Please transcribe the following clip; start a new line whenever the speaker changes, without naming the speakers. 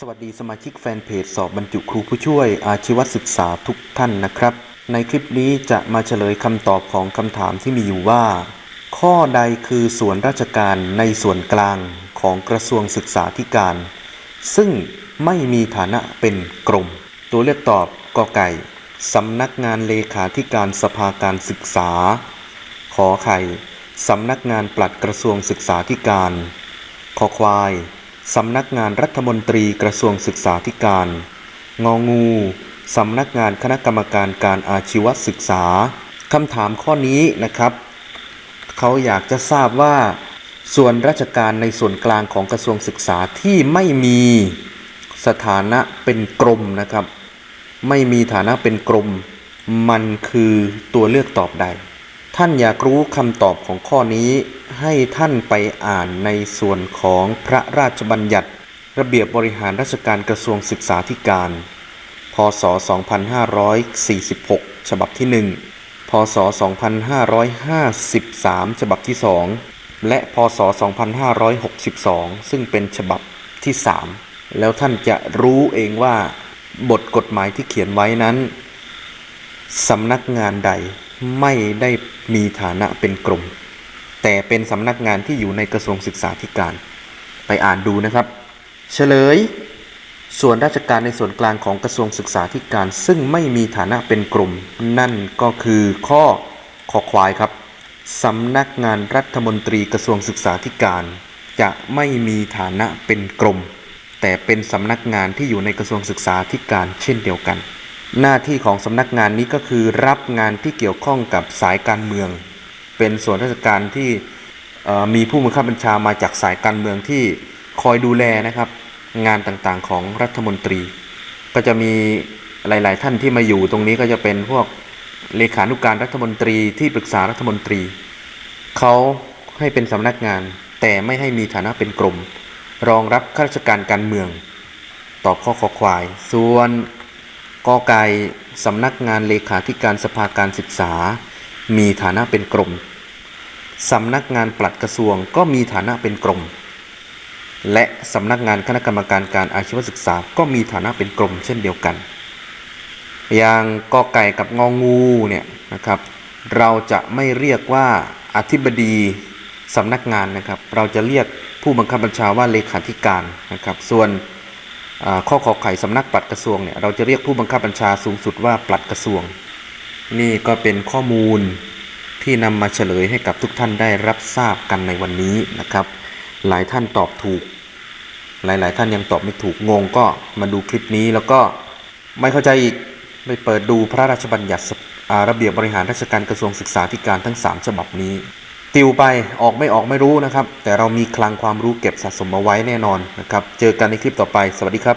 สวัสดีสมาชิกแฟนเพจสอบบรรจุครูผู้ช่วยอาชีวศึกษาทุกท่านนะครับ ในคลิปนี้จะมาเฉลยคำตอบของคำถามที่มีอยู่ว่า ข้อใดคือส่วนราชการในส่วนกลางของกระทรวงศึกษาธิการ ซึ่งไม่มีฐานะเป็นกรม ตัวเลือกตอบกอไก่สำนักงานเลขาธิการสภาการศึกษา ขอไข่สำนักงานปลัดกระทรวงศึกษาธิการ คอควาย สำนักงานรัฐมนตรีกระทรวงศึกษาธิการ งองูสำนักงานคณะกรรมการการอาชีวศึกษาคำถามข้อนี้นะครับ เขาอยากจะทราบว่า ส่วนราชการในส่วนกลางของกระทรวงศึกษาที่ไม่มีสถานะเป็นกรมนะครับ ไม่มีฐานะเป็นกรม มันคือตัวเลือกตอบใด ท่านอยากรู้คำตอบของข้อนี้ ให้ท่านไปอ่านในส่วนของพระราชบัญญัติ ระเบียบบริหารราชการกระทรวงศึกษาธิการ พศ 2546 ฉบับที่ 1 พศ 2553 ฉบับที่ 2 และพศ 2562 ซึ่งเป็นฉบับที่ 3 แล้วท่านจะรู้เองว่า บทกฎหมายที่เขียนไว้นั้นสำนักงานใด ไม่ได้มีฐานะเป็นกรมแต่เป็นสำนักงานที่อยู่ในกระทรวงศึกษาธิการ ไปอ่านดูนะครับ เฉลย ส่วนราชการในส่วนกลางของกระทรวงศึกษาธิการ ซึ่งไม่มีฐานะเป็นกลุ่มนั่นก็คือข้อขอควายครับสำนักงานรัฐมนตรีกระทรวงศึกษาธิการ จะไม่มีฐานะเป็นกรมแต่เป็นสำนักงานที่อยู่ในกระทรวงศึกษาธิการเช่นเดียวกัน หน้าที่ของสำนักงานนี้ก็คือรับงานที่เกี่ยวข้องกับสายการเมือง เป็นส่วนราชการที่มีผู้บังคับบัญชามาจากสายการเมืองที่คอยดูแลนะครับ งานต่างๆของรัฐมนตรี ก็จะมีหลาย ๆ ท่านที่มาอยู่ตรงนี้ก็จะเป็นพวกเลขานุการรัฐมนตรีที่ปรึกษารัฐมนตรีเขาให้เป็นสำนักงาน แต่ไม่ให้มีฐานะเป็นกรมรองรับข้าราชการการเมือง ตอบข้อขอควาย ส่วน กอไก่สำนักงานเลขาธิการสภาการศึกษา มีฐานะเป็นกรมสำนักงานปลัดกระทรวงก็มีฐานะเป็นกรมและสำนักงานคณะกรรมการการอาชีวศึกษาก็มีฐานะเป็นกรมเช่นเดียวกัน อย่างกอไก่กับงองูเนี่ยนะครับ เราจะไม่เรียกว่าอธิบดีสำนักงานนะครับ เราจะเรียกผู้บังคับบัญชาว่าเลขาธิการนะครับ ส่วน ข้อขอไข่สำนักปลัดกระทรวงเนี่ยเราจะเรียกผู้บังคับบัญชาสูงสุดว่าปลัดกระทรวง นี่ก็เป็นข้อมูลที่นำมาเฉลยให้กับทุกท่านได้รับทราบกันในวันนี้นะครับ หลายท่านตอบถูก หลาย ๆ ท่านยังตอบไม่ถูกงงก็มาดูคลิปนี้แล้วก็ไม่เข้าใจอีกไปเปิดดูพระราชบัญญัติระเบียบบริหารราชการกระทรวงศึกษาธิการทั้ง 3 ฉบับนี้ ติวไปออกไม่ออกไม่รู้นะครับ แต่เรามีคลังความรู้เก็บสะสมเอาไว้แน่นอนนะครับ เจอกันในคลิปต่อไปสวัสดีครับ